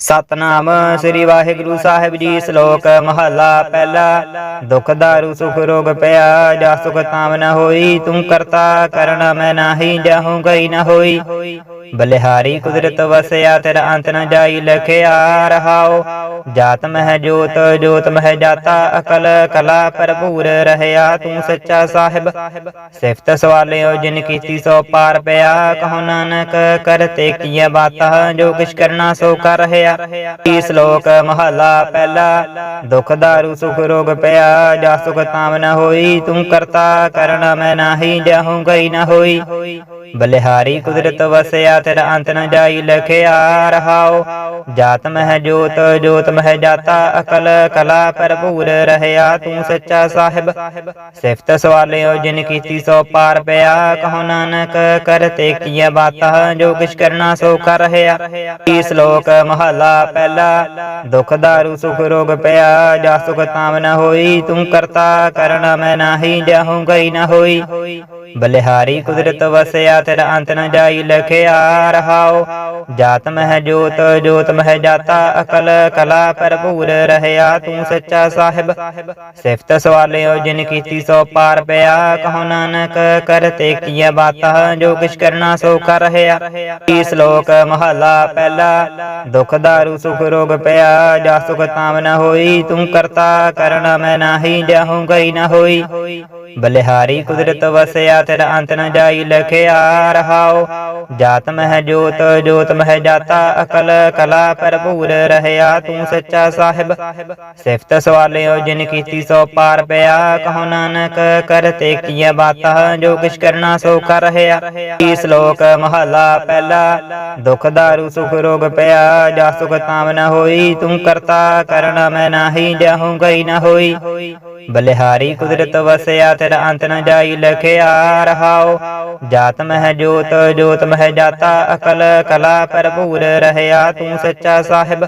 ਸਤਨਾਮ ਸ੍ਰੀ ਵਾਹਿਗੁਰੂ ਸਾਹਿਬ ਜੀ ਸ਼ਲੋਕ ਮਹਲਾ ਪਹਿਲਾ ਦੁਖ ਦਾਰੂ ਸੁਖ ਰੋਗ ਪਿਆ ਜਾ ਸੁਖ ਤਾਮ ਨ ਹੋਈ ਤੂੰ ਕਰਤਾ ਕਰਨ ਮੈਂ ਨਾਹੀ ਜਾਹੂੰ ਗਈ ਨ ਹੋਈ ਬਲਿਹਾਰੀ ਕੁਦਰਤ ਵਸਿਆ ਤੇਰਾ ਅੰਤ ਨ ਜਾਈ ਲਖਿਆ ਰਹਾਓ ਜਾਤ ਮਹਿ ਜੋਤ ਜੋਤ ਮਹਿ ਜਾਤਾ ਅਕਲ ਕਲਾ ਭਰਪੂਰ ਰਹਿਆ ਤੂੰ ਸੱਚਾ ਸਾਹਿਬ ਸਿਫਤ ਸਵਾਲਿਓ ਜਿਨ ਕੀਤੀ ਸੋ ਪਾਰ ਪਿਆ ਕਹੋ ਨਾਨਕ ਕਰਤੇ ਕੀਆ ਬਾਤਾਂ ਜੋ ਕਿਛ ਕਰਨਾ ਸੋ ਕਰ ਰਹਾ ਕੀ ਸ਼ਲੋਕ ਮਹਲਾ ਪਹਿਲਾ। ਦੁਖ ਦਾਰੂ, ਸੁਖ ਰੋਗ ਪਿਆ। ਜਾ ਸੁਖ ਤਾਮ ਨ ਹੋਈ, ਤੂੰ ਕਰਤਾ ਕਰਨ, ਮੈਂ ਨਾਹੀ ਜਾਹੂੰ ਗਈ ਨ ਹੋਈ। ਬਲਿਹਾਰੀ ਕੁਦਰਤ ਵਸਿਆ ਤੇਰਾ ਅੰਤ ਨ ਜਾਈ ਲਖਿਆ ਰਹਾਓ। ਜਾਤ ਮਹਿ ਜੋਤ ਜੋਤ ਮਹਿ ਜਾਤਾ ਅਕਲ ਕਲਾ ਭਰਪੂਰ ਰਹਿਆ ਤੂੰ ਸੱਚਾ ਸਾਹਿਬ। ਸਿਫਤ ਸਵਾਲਿਓ ਜਿਨ ਕੀਤੀ ਸੋ ਪਾਰ ਪਿਆ ਕਹੋ ਨਾਨਕ ਕਰਤੇ ਕੀਆ ਬਾਤਾਂ ਜੋ ਕਿਛ ਕਰਨਾ ਸੋ ਕਰ ਰਹਾ ਇਸ ਸ਼ਲੋਕ ਮਹਲਾ ਪਹਿਲਾ ਦੁਖ ਦਾਰੂ ਸੁਖ ਰੋਗ ਪਿਆ ਜਾ ਸੁਖ ਤਾਮ ਨ ਹੋਈ ਤੂੰ ਕਰਤਾ ਕਰਨ ਮੈਂ ਨਾਹੀ ਜਾਹੂੰ ਗਈ ਨ ਹੋਈ। بلہاری قدرت وسعت انت نہ جائی لکھے آ رہاؤ جات مہ جوت جوت مہ جاتا اکل کلا پر بور رہیا تو سچا صاحب صفت سوالیو جن کیتی سو پار پیا کہو نانک کرتے کیا باتا جو کش کرنا سو کر رہیا تیس لوک محلہ پہلا دکھ دارو سکھ روگ پیا جا سکھ تام نہ ہوئی تم کرتا کرنا میں نہ ہی جہوں گئی نہ ہوئی بلہاری قدرت وسیا تیرا انت نہ جائی لکھے لکھیا رہاؤ جات مہ جوت جوت مہ جاتا اکل کلا پر بھور رہیا تو سچا صاحب صفت سوالے ہو جن کی تی سو پار پیا کہو نانک کرتے کیا باتا جو کش کرنا سو کر رہیا اس لوک محلہ پہلا دکھ دارو سکھ روگ پیا جا سکھ تام نہ ہوئی تم کرتا کرنا میں نہ ہی جاہوں گئی نہ ہوئی بلہاری قدرت وسیا تیرا انت نہ جائی لکھے آ ਰਹਾਓ ਜਾਤ ਮਹਿ ਜੋਤ ਜੋਤ ਮਹਿ ਜਾਤਾ, ਅਕਲ ਕਲਾ ਭਰਪੂਰ ਰਹਿਆ ਤੂੰ ਸੱਚਾ ਸਾਹਿਬ।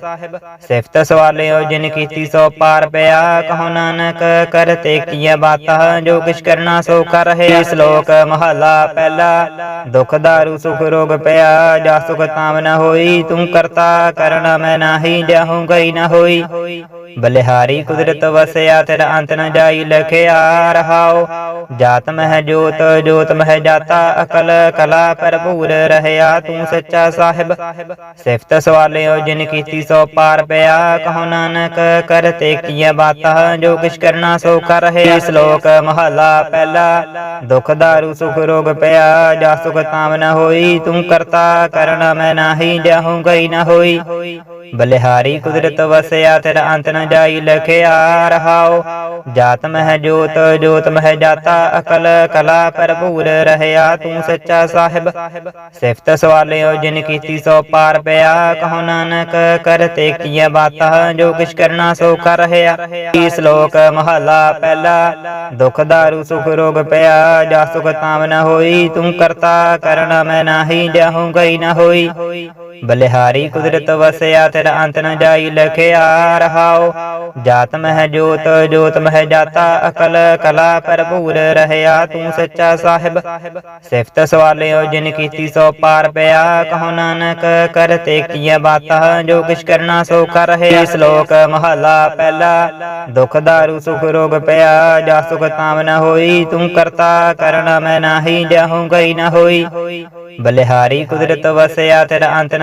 ਸਿਫਤ ਸਵਾਲਿਓ ਜਿਨ ਕੀਤੀ ਸੋ ਪਾਰ ਪਿਆ, ਕਹੋ ਨਾਨਕ ਕਰਤੇ ਕੀਆ ਬਾਤਾਂ, ਜੋ ਕਿਛ ਕਰਨਾ ਸੋ ਕਰ ਰਹਾ ਸ਼ਲੋਕ ਮਹਲਾ ਪਹਿਲਾ, ਦੁਖ ਦਾਰੂ, ਸੁਖ ਰੋਗ ਪਿਆ, ਜਾ ਸੁਖ ਤਾਮ ਨ ਹੋਈ, ਤੂੰ ਕਰਤਾ ਕਰਨ ਮੈਂ ਨਾਹੀ ਜਾਹੂੰ ਗਈ ਨ ਹੋਈ। بلہاری قدرت وسعت انت نہ جائی لکھے آ رہاؤ جات مہ جوت جوت مہ جاتا اکل کلا پر بھور رہیا تو سچا صاحب صفت سوالیو جن کیتی سو پار پیا کہو نانک کرتے کیا باتا جو کش کرنا سو کر رہے اس سلوک محلہ پہلا دکھ دارو سکھ روگ پیا جا سکھ تام نہ ہوئی تم کرتا کرنا میں نہ ہی جاہوں گئی نہ ہوئی بلہاری قدرت وسیا تیرا انت نہ جائی لکھے آ رہاؤ جات مہ جوت جوت مہ جاتا اکل کلا پر بھور رہیا تو سچا صاحب صفت سوالے ہو جن کیتی سو پار پیا کہو نانک کرتے کیا باتا جو کش کرنا سو کر رہیا اس لوک محلہ پہلا دکھ دارو سکھ روگ پیا جا سکھ تام نہ ہوئی تم کرتا کرنا میں نہ ہی جاہوں گئی نہ ہوئی بلہاری قدرت وسیا تیرا انت نہ جائی لکھے آ رہاؤ جات مہ جوت جوت مہ جاتا اکل کلا پر پور رہیا تو سچا صاحب صفت سوالے ہو جن کیتی سو پار پیا کہو نانک کرتے کیا باتا جو کش کرنا سو کر رہے اس سلوک محلہ پہلا دکھ دارو سکھ روگ پیا جا سکھ تام نہ ہوئی تم کرتا کرنا میں نہ ہی جہوں گئی نہ ہوئی بلہاری قدرت وسیا تیرا انت نہ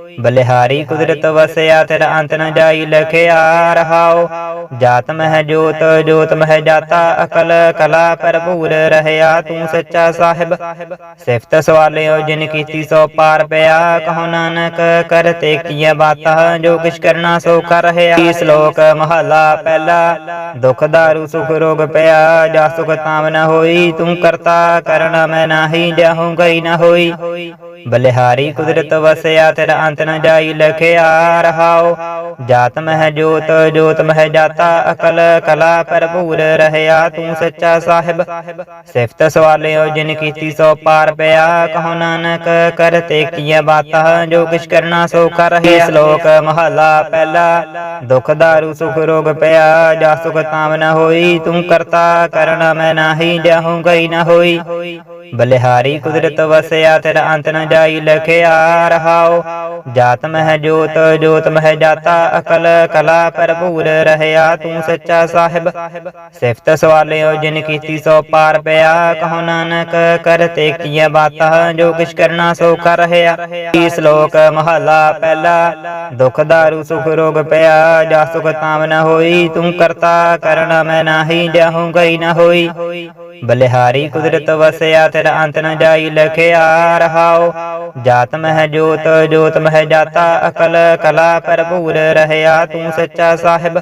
بلہاری قدرت وسیا تیرا انت نہ جائی لکھے آ رہاو جات مہ جوت جوت مہ جاتا اکل کلا پر بھول رہیا تو سچا صاحب صفت سوالے ہو جن کی تی سو پار پیا کہو نانک کرتے کیا باتا جو کش کرنا سو کر رہیا سلوک محلہ پہلا دکھ دارو سکھ روگ پیا جا سکھ تام نہ ہوئی تم کرتا کرنا میں نہ ہی جہوں گئی نہ ہوئی بلہاری قدرت وسیا تیرا انت چتن جائی لکھے لکھیا رہاؤ جات مہ جوت جوت مہ جاتا اکل کلا پر بور رہیا توں سچا صاحب صفت سوالے ہو جن کی تی سو پار پیا کہو نانک کرتے کیا باتا جو کش کرنا سو کر ہے سلوک محلہ پہلا دکھ دارو سکھ روگ پیا جا سکھ تام نہ ہوئی تم کرتا کرنا میں نہ ہی جاہوں گئی نہ ہوئی بلہاری قدرت وسیا تیرا انت نہ جائی لکھیا رہاؤ ਜਾਤ ਮਹਿ ਜੋਤ ਜੋਤ ਮਹਿ ਜਾਤਾ ਅਕਲ ਕਲਾ ਭਰਪੂਰ ਰਹਿਆ ਤੂੰ ਸੱਚਾ ਸਾਹਿਬ ਸਿਫਤ ਸਵਾਲਿਓ ਜਿਨ ਕੀਤੀ ਸੋ ਪਾਰ ਪਿਆ ਕਹੋ ਨਾਨਕ ਕਰਤੇ ਕੀਆ ਬਾਤਾਂ ਜੋ ਕਿਛ ਕਰਨਾ ਸੋ ਕਰ ਰਹਿਆ ਕੀ ਸ਼ਲੋਕ ਮਹਲਾ ਪਹਿਲਾ ਦੁਖ ਦਾਰੂ ਸੁਖ ਰੋਗ ਪਿਆ ਜਾ ਸੁਖ ਤਾਮ ਨ ਹੋਈ ਤੂੰ ਕਰਤਾ ਕਰਣਾ ਮੈਂ ਨਾਹੀ ਜਾਹੂੰ ਗਈ ਨ ਹੋਈ ਬਲਿਹਾਰੀ ਕੁਦਰਤ ਵਸਿਆ ਤੇਰਾ ਅੰਤ ਨ ਜਾਈ ਲਖਿਆ ਰਹਾਉ ਜਾਤ ਮਹਿ ਜੋਤ ਜੋਤ ਮਹਿ ਜਾਤਾ ਅਕਲ ਕਲਾ ਭਰਪੂਰ ਰਹਿਆ ਤੂੰ ਸੱਚਾ ਸਾਹਿਬ।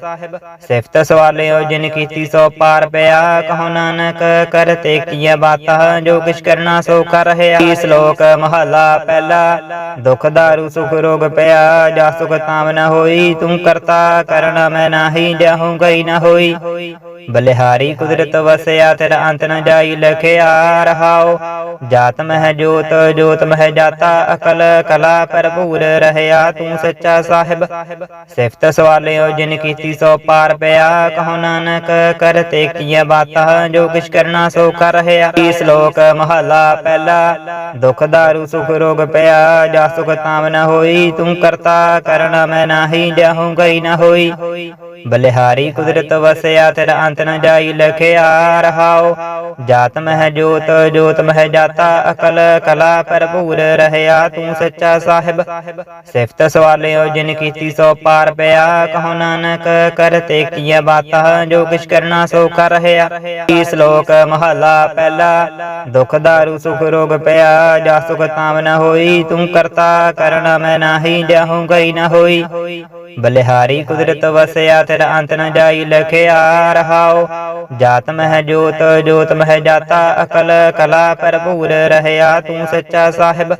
ਸਿਫਤ ਸਵਾਲਿਓ ਜਿਨ ਕੀਤੀ ਸੋ ਪਾਰ ਪਿਆ, ਕਹੋ ਨਾਨਕ ਕਰਤੇ ਕੀਆ ਬਾਤਾਂ, ਜੋ ਕਿਛ ਕਰਨਾ ਸੋ ਕਰ ਰਹਿਆ ਸ਼ਲੋਕ ਮਹਲਾ ਪਹਿਲਾ, ਦੁਖ ਦਾਰੂ ਸੁਖ ਰੋਗ ਪਿਆ, ਜਾ ਸੁਖ ਤਾਮ ਨ ਹੋਈ, ਤੂੰ ਕਰਤਾ ਕਰਣਾ ਮੈਂ ਨਾਹੀ ਜਾਹੂੰ ਗਈ ਨ ਹੋਈ। بلہاری قدرت وسیا تیرا انت نہ جائی لکھے آ رہا ہو جاتم ہے جوت جوتم ہے جاتا اکل کلا پر بھور رہیا تو سچا صاحب صفت سوالے ہو جن کیتی سو پار پیا کہو نانک کرتے کیا باتا جو کچھ کرنا سو کر رہیا تیس لوگ محلہ پہلا دکھ دارو سکھ روگ پیا جا سکھ تام نہ ہوئی تم کرتا کرنا میں نہ ہی جہوں گئی نہ ہوئی بلہاری قدرت وسیا تیرا ਅੰਤ ਨ ਜਾਈ ਲਖਿਆ ਰਹਾਉ ਜਾਤ ਮਹਿ ਜੋਤ ਜੋਤ ਮਹਿ ਜਾਤਾ ਅਕਲ ਕਲਾ ਭਰਪੂਰ ਰਹਿਆ ਤੂੰ ਸੱਚਾ ਸਾਹਿਬ ਸਿਫਤ ਸਵਾਲਿਓ ਜਿਨ ਕੀਤੀ ਸੋ ਪਾਰ ਪਿਆ ਕਹੋ ਨਾਨਕ ਕਰਤੇ ਕੀਆ ਬਾਤਾਂ ਜੋ ਕਿਛ ਕਰਨਾ ਸੋ ਕਰ ਰਹਿਆ ਕੀ ਸ਼ਲੋਕ ਮਹਲਾ ਪਹਿਲਾ ਦੁਖ ਦਾਰੂ ਸੁਖ ਰੋਗ ਪਿਆ ਜਾ ਸੁਖ ਤਾਮ ਨ ਹੋਈ ਤੂੰ ਕਰਤਾ ਕਰਣਾ ਮੈਂ ਨਾਹੀ ਜਾਹੂੰ ਗਈ ਨ ਹੋਈ ਬਲਿਹਾਰੀ ਕੁਦਰਤ ਵਸਿਆ ਤੇਰਾ ਅੰਤ ਨ ਜਾਈ ਲਖਿਆ رہاؤ جات مہ جوت جوت مہ جاتا عقل کلا پرپور رہیا توں سچا صاحب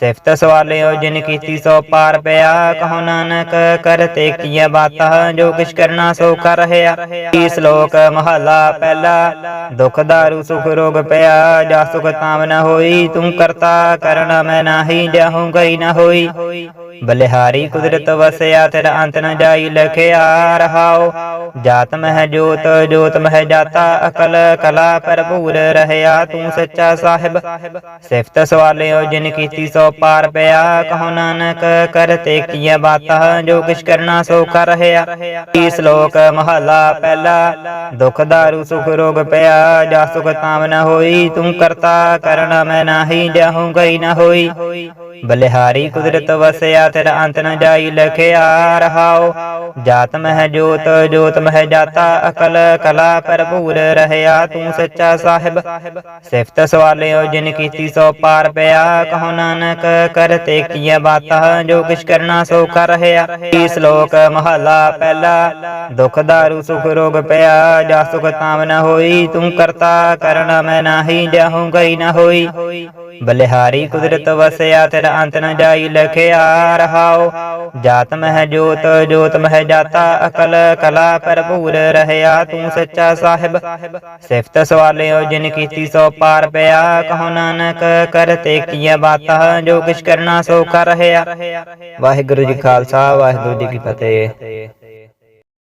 صفت سوالیو جن کیتی سو پار پیا کہو نانک کرتے کیا باتا جو کچھ کرنا سوکھا رہیا تیس لوک محلہ پہلا دکھ دارو سکھ روگ پیا جا سکھ تام نہ ہوئی تم کرتا کرنا میں نہ ہی جاہوں گئی نہ ہوئی بلہاری قدرت وسیا تیرا انت نہ جائی لکھیا رہاؤ جات مہ جوت جو تمہ جاتا عقل کلا پر بھول رہیا تو سچا صاحب صفت سوالے جن کیتی سو پار پیا کہو نانک کرتے کیا باتا جو کچھ کرنا سوکھا رہیا اس لوک محلہ پہلا دکھ دارو سکھ روگ پیا جا سکھ تام نہ ہوئی تم کرتا کرنا میں نہ ہی جاہوں گئی نہ ہوئی بلہاری قدرت وسیا تیرا انت نہ جائی لکھیا رہاؤ جاتم ہے جوت جوتم ہے جاتا اکل کلا پر پرپور رہیا توں سچا صاحب صفت سوالے ہو جن کیتی سو پار پیا کہو نانک کرتے کیا باتا جو کش کرنا سوکا رہیا تیس سلوک محلہ پہلا دکھ دارو سکھ روگ پیا جا سکھ تام نہ ہوئی تم کرتا کرنا میں نہ ہی جاہوں گئی نہ ہوئی بلہاری قدرت وسیا تیرا انت نہ جائی آ رہاو جاتم ہے جوت جوتم ہے ਜਾਤਾ ਅਕਲ ਕਲਾ ਭਰਪੂਰ ਰਹਿਆ ਤੂੰ ਸੱਚਾ ਸਾਹਿਬ ਸਿਫਤ ਸਵਾਲਿਓ ਜਿਨ ਕੀਤੀ ਸੋ ਪਾਰ ਪਿਆ ਕਹੋ ਨਾਨਕ ਕਰਤੇ ਕੀਆ ਬਾਤਾਂ ਜੋ ਕਿਛ ਕਰਨਾ ਸੋ ਕਰ ਰਹਿਆ ਵਾਹਿਗੁਰੂ ਜੀ ਖਾਲਸਾ ਵਾਹਿਗੁਰੂ ਜੀ ਕੀ ਫਤਿਹ